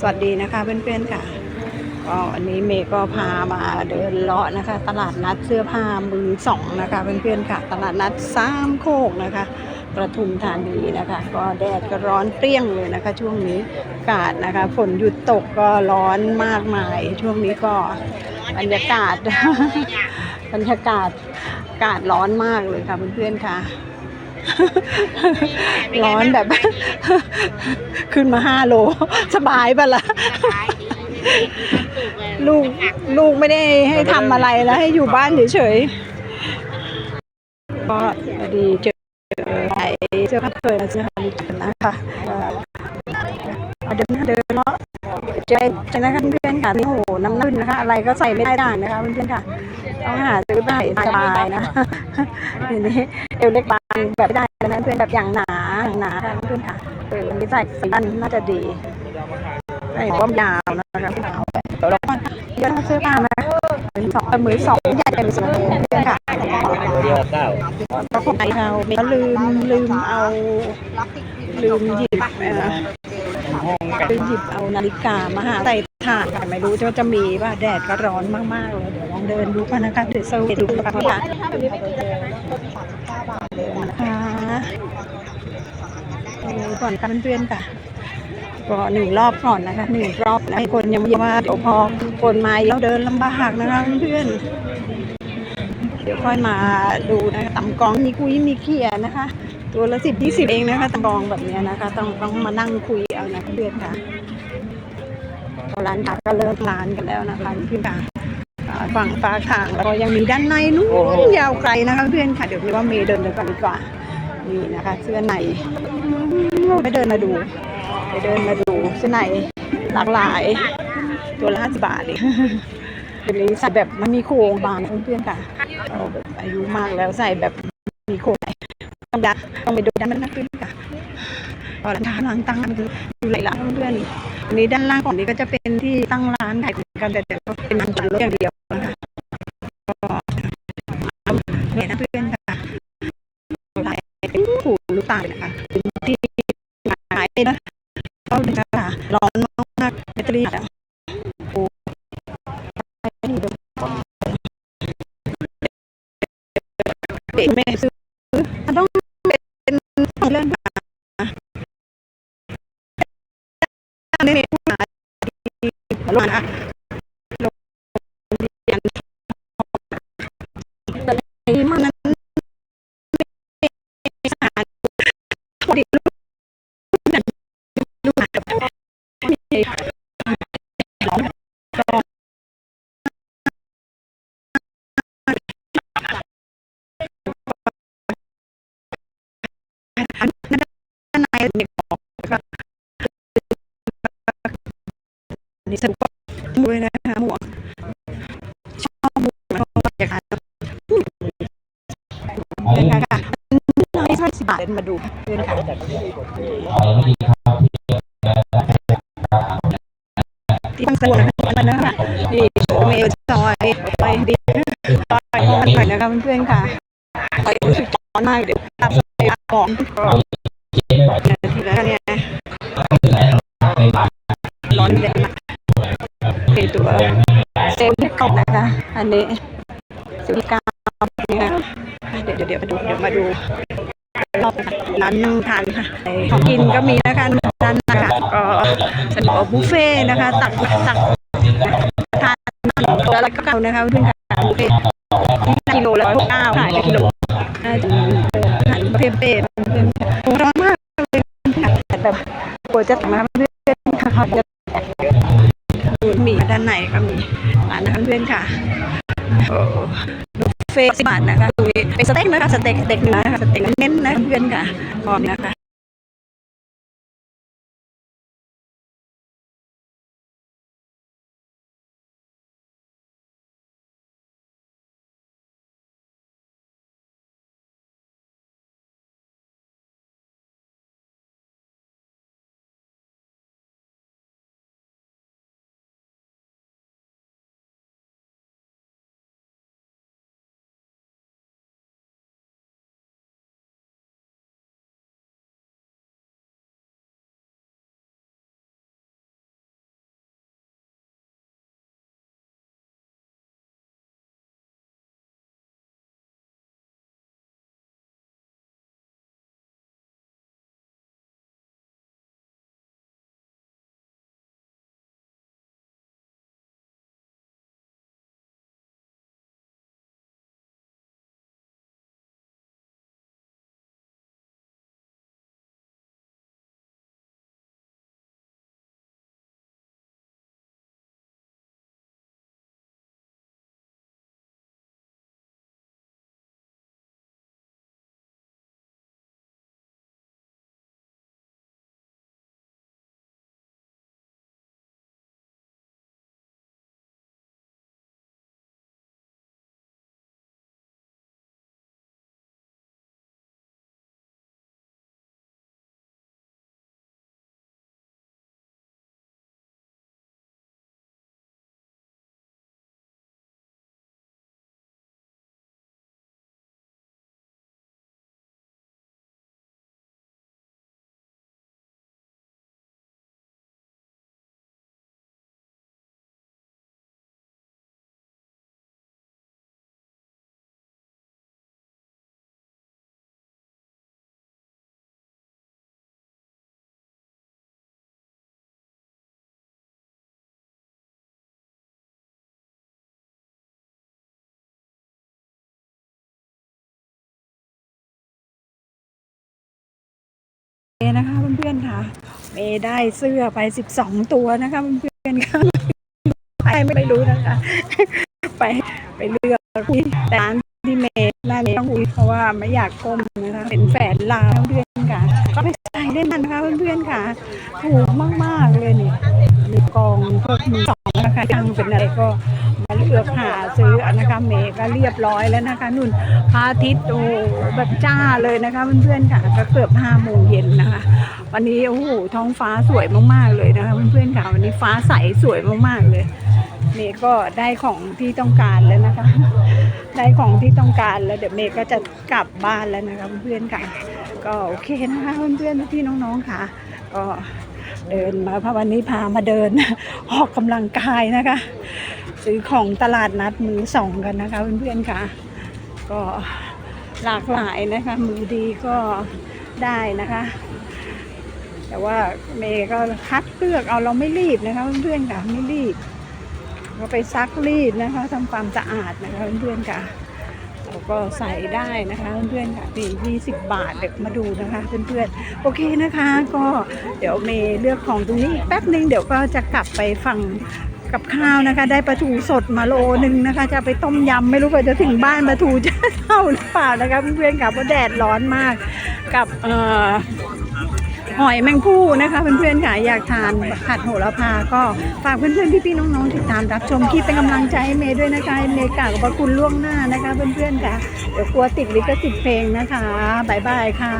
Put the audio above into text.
สวัสดีนะคะเพื่อนๆค่ะก็วันนี้เมย์ก็พามาเดินเลาะนะคะ ตลาดนัดเสื้อผ้ามือสองนะคะเพื่อนๆค่ะ ตลาดนัดสามโคกนะคะประทุมธานีนะคะ ก็แดดก็ร้อนเปรี้ยงเลยนะคะ ช่วงนี้อากาศนะคะฝนหยุดตกก็ร้อนมากมาย ช่วงนี้ก็บรรยากาศบรรยากาศอากาศร้อนมากเลยค่ะเพื่อนๆค่ะ ร้อนแบบ ขึ้นมาห้าโล สบายปะล่ะลูกลูกไม่ได้ให้ทำอะไรแล้วให้อยู่บ้านเฉยๆก็พอดีเจอใส่เสื้อผ้าเคยแล้วเสื้อผ้าลิจนะคะก็เดินเดินเนาะเจอเจอนะคะเพื่อนๆค่ะนี่โหน้ำนึ่นนะคะ อะไรก็ใส่ไม่ได้นะคะเพื่อนๆค่ะต้องหาซื้อได้สบายนะทีนี้เอวเล็กบาง แบบไม่ได้นะเพื่อนแบบอย่างหนาหนาค่ะเพื่อนค่ะเออวันนี้ใส่สีอันน่าจะดีใส่ป้อมยาวนะคะเอาไปเดี๋ยวเราก็เยอะเสื้อผ้ามาสองมือสองใหญ่เป็นสองเพื่อนค่ะเดียวเก้าก็คงไอเราก็ลืมลืมเอาลืมหยิบลืมหยิบเอานาฬิกามาหาใส่ถาดค่ไม่รู้ว่าจะมีว่าแดดก็ร้อนมากๆเลยเดี๋ยวลองเดินดูกันนะคะเดี๋ยวสรุปดูกันค่ะ นะคะดูก่อนค่ะเพื่อนๆค่ะก็หนึ่งรอบก่อนนะคะหนึ่งรอบแล้วให้คนยังไม่ว่าเดี๋ยวพอคนมาแล้วเดินลำบากนะคะเพื่อนๆเดี๋ยวค่อยมาดูนะคะตำกองมีคุยมีเขียนะคะ ตัวละสิบยี่สิบเองนะคะตำกองแบบเนี้ยนะคะ ต้องต้องมานั่งคุยเอานะเพื่อนค่ะก็ร้านค้าก็เลิกร้านกันแล้วนะคะเพื่อนค่ะอ่าฝั่งฟ้าขางแล้วก็ยังมีด้านในนู้นยาวไกลนะคะเพื่อนค่ะเดี๋ยวนี้ว่าเมย์เดินเดินกันดีกว่า นี่นะคะเสื้อในไปเดินมาดู ไปเดินมาดูเสื้อในหลากหลาย ตัวละห้าสิบบาทเองเดี๋ยวนี้ใส่แบบมันมีโครงบางเพื่อนๆค่ะเราแบบอายุมากแล้วใส่แบบมีโครงต้องดักต้องไปดูด้านนั้นนะเพื่อนค่ะพอร้านค้าร้านตั้งมันคืออยู่หลายร้านเพื่อนอันนี้ด้านล่างก่อนนี้ก็จะเป็นที่ตั้งร้านขายของกันแต่แต่ก็เป็นร้านจอดรถอย่างเดียวนะคะ ตาลนะคะที่ขายนะก็เลยค่ะร้อนมากแบตเตอรี่อะโอ้เด็กแม่ซื้อต้องเป็นของเรื่องหาไม่มีผู้หาที่ลงนะ น้อยสักสิบาทมาดูเพื่อนค่ะที่ตั้งสนุกนมันนะคะนี่เมลจอยไปดีจอยเข้ามาหน่อยนะคะเพื่อนๆค่ะไปสึกร้อนมากเดี๋ยวตัดสายของทีแล้วเนี่ยร้อนเลยนะเป็นตัวเซลล์ที่ตกนะคะ อันนี้สิบเก้าเนี่ยเดี๋ยวเดี๋ยวมาดูเดี๋ยวมาดู รอบร้านนึงทานค่ะ ของกินก็มีนะคะด้านนะคะก็สนุกบุฟเฟ่นะคะ ตักตักทานตัวละเก้านะคะเพื่อนค่ะบุฟเฟ่กิโลละเก้าขายกิโลน่าจะอาหารประเภทเป้เพื่อนโอ้ร้อนมากเลยค่ะแต่แบบกลัวจะมาเพื่อนค่ะจะดูมีด้านในก็มีร้านนะคะเพื่อนค่ะโอ้ เฟ่สิบบาทนะคะดูเป็นสเต็กนะคะสเต็กเต็กเนื้อค่ะสเต็กเน้นนะเพื่อนค่ะพร้อมนะคะ นะคะเพื่อนๆค่ะ เมย์ได้เสื้อไป 12 ตัวนะคะเพื่อนๆค่ะใครไม่รู้นะคะ ไปไปเลือกคุยแต่ร้านที่เมย์ร้านนี้ต้องคุยเพราะว่าไม่อยากก้มนะคะเป็นแฟนลาวเพื่อนค่ะก็ไปใส่ได้มันนะคะเพื่อนๆค่ะถูกมากๆเลยนี่มีกองพวกมือสองนะคะยังเป็นอะไรก็ เลือกหาซื้อนะคะเมก็เรียบร้อยแล้วนะคะนุ่นพระอาทิตย์โอ้แบบจ้าเลยนะคะเพื่อนๆค่ะก็เกือบห้าโมงเย็นนะคะ วันนี้โอ้โหท้องฟ้าสวยมากๆเลยนะคะเพื่อนๆค่ะวันนี้ฟ้าใสสวยมากๆเลยเมย์ก็ได้ของที่ต้องการแล้วนะคะ ได้ของที่ต้องการแล้วเดี๋ยวเมย์ก็จะกลับบ้านแล้วนะคะเพื่อนๆค่ะ ก็โอเคนะคะเพื่อนๆพี่น้องๆค่ะ ก็เดินมาพาวันนี้พามาเดินออกกำลังกายนะคะ ซื้อของตลาดนัดมือสองกันนะคะเพื่อนๆค่ะ ก็หลากหลายนะคะ มือดีก็ได้นะคะ แต่ว่าเมย์ก็คัดเลือกเอาเราไม่รีบนะคะเพื่อนๆค่ะไม่รีบก็ไปซักรีดนะคะทำความสะอาดนะคะเพื่อนๆค่ะเราก็ใส่ได้นะคะเพื่อนๆค่ะนี่ยี่สิบบาทเดี๋ยวมาดูนะคะเพื่อนๆโอเคนะคะ ก็เดี๋ยวเมย์เลือกของตรงนี้แป๊บนึงเดี๋ยวก็จะกลับไปฝั่ง กับข้าวนะคะ ได้ปลาทูสดมาโลนึงนะคะ จะไปต้มยำไม่รู้ว่าจะถึงบ้านปลาทูจะเข้าหรือเปล่านะคะเพื่อนๆค่ะเพราะแดดร้อนมากกับเอ่อหอยแมงผู้นะคะเพื่อนๆค่ะอยากทานผัดโหระพาก็ฝากเพื่อนๆพี่ๆน้องๆติดตามรับชมคลิปเป็นกำลังใจให้เมย์ด้วยนะคะเมย์กล่าวขอบพระคุณล่วงหน้านะคะ เพื่อนๆค่ะเดี๋ยวกลัวติดลิขสิทธิ์เพลงนะคะบ๊ายบายค่ะ